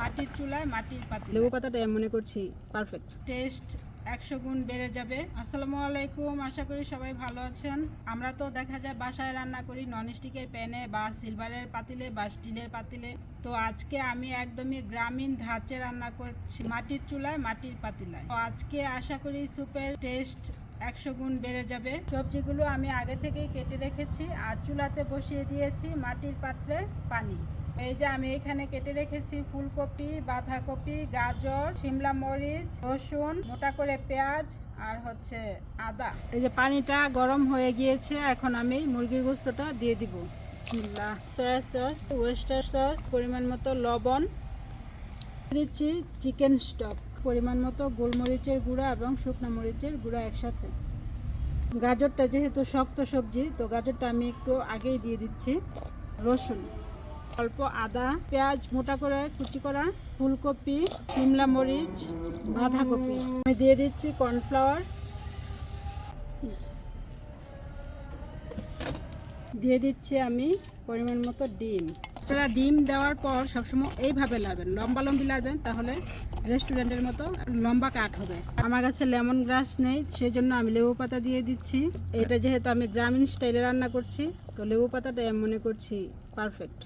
মাটির চুলায় মাটির পাতিল। লেবু পাতাটা মনে করছি পারফেক্ট টেস্ট একশো গুণ বেড়ে যাবে। আসসালামু আলাইকুম আশা করি সবাই ভালো আছেন। আমরা তো দেখা যায় বাসায় রান্না করি ননস্টিকের প্যানে বা সিলভারের পাতিলে বা স্টিলের পাতিলে। তো আজকে আমি একদমই গ্রামীণ ধাঁচে রান্না করছি মাটির চুলায় মাটির পাতিলায়। তো আজকে আশা করি স্যুপের টেস্ট একশো গুণ বেড়ে যাবে। সবজিগুলো আমি আগে থেকেই কেটে রেখেছি আর চুলাতে বসিয়ে দিয়েছি মাটির পাত্রে পানি। এই যে আমি এখানে কেটে রেখেছি ফুলকপি, বাঁধাকপি, গাজর শিমলা মরিচ, রসুন, মোটা করে পেঁয়াজ আর হচ্ছে আদা। এই যে পানিটা গরম হয়ে গিয়েছে, এখন আমি মুরগির গোস্তটা দিয়ে দিব। বিসমিল্লাহ। সয়া সস, ওয়েস্টার সস, পরিমাণ মতো লবণ। দিচ্ছি চিকেন স্টক, পরিমাণ মতো গোলমরিচের গুঁড়া এবং শুকনো মরিচের গুঁড়া একসাথে। গাজরটা যেহেতু শক্ত সবজি, তো গাজরটা আমি একটু আগেই দিয়ে দিচ্ছি। রসুন। অল্প আদা, পেঁয়াজ মোটা করে কুচি করা, ফুলকপি শিমলা মরিচ, বাঁধাকপি। আমি দিয়ে দিচ্ছি কর্নফ্লাওয়ার। দিয়ে দিচ্ছি আমি পরিমাণ মতো ডিম। আপনারা ডিম দেওয়ার পর সবসময় এইভাবে লাড়বেন, লম্বা লম্বি লাড়বেন, তাহলে রেস্টুরেন্টের মতো লম্বা কাট হবে। আমার কাছে লেমন গ্রাস নেই সেই জন্য আমি লেবু পাতা দিয়ে দিচ্ছি। এটা যেহেতু আমি গ্রামীণ স্টাইলে রান্না করছি, তো লেবু পাতাটা মনে করছি, পারফেক্ট।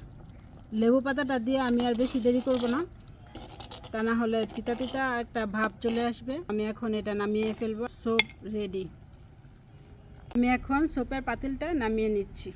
লেবু পাতাটা দিয়ে আমি আর বেশি দেরি করব না। তা না হলে তিতা তিতা একটা ভাব চলে আসবে। আমি এখন এটা নামিয়ে ফেলব। সোপ রেডি আমি এখন সোপের পাতিলটা নামিয়ে নিচ্ছি।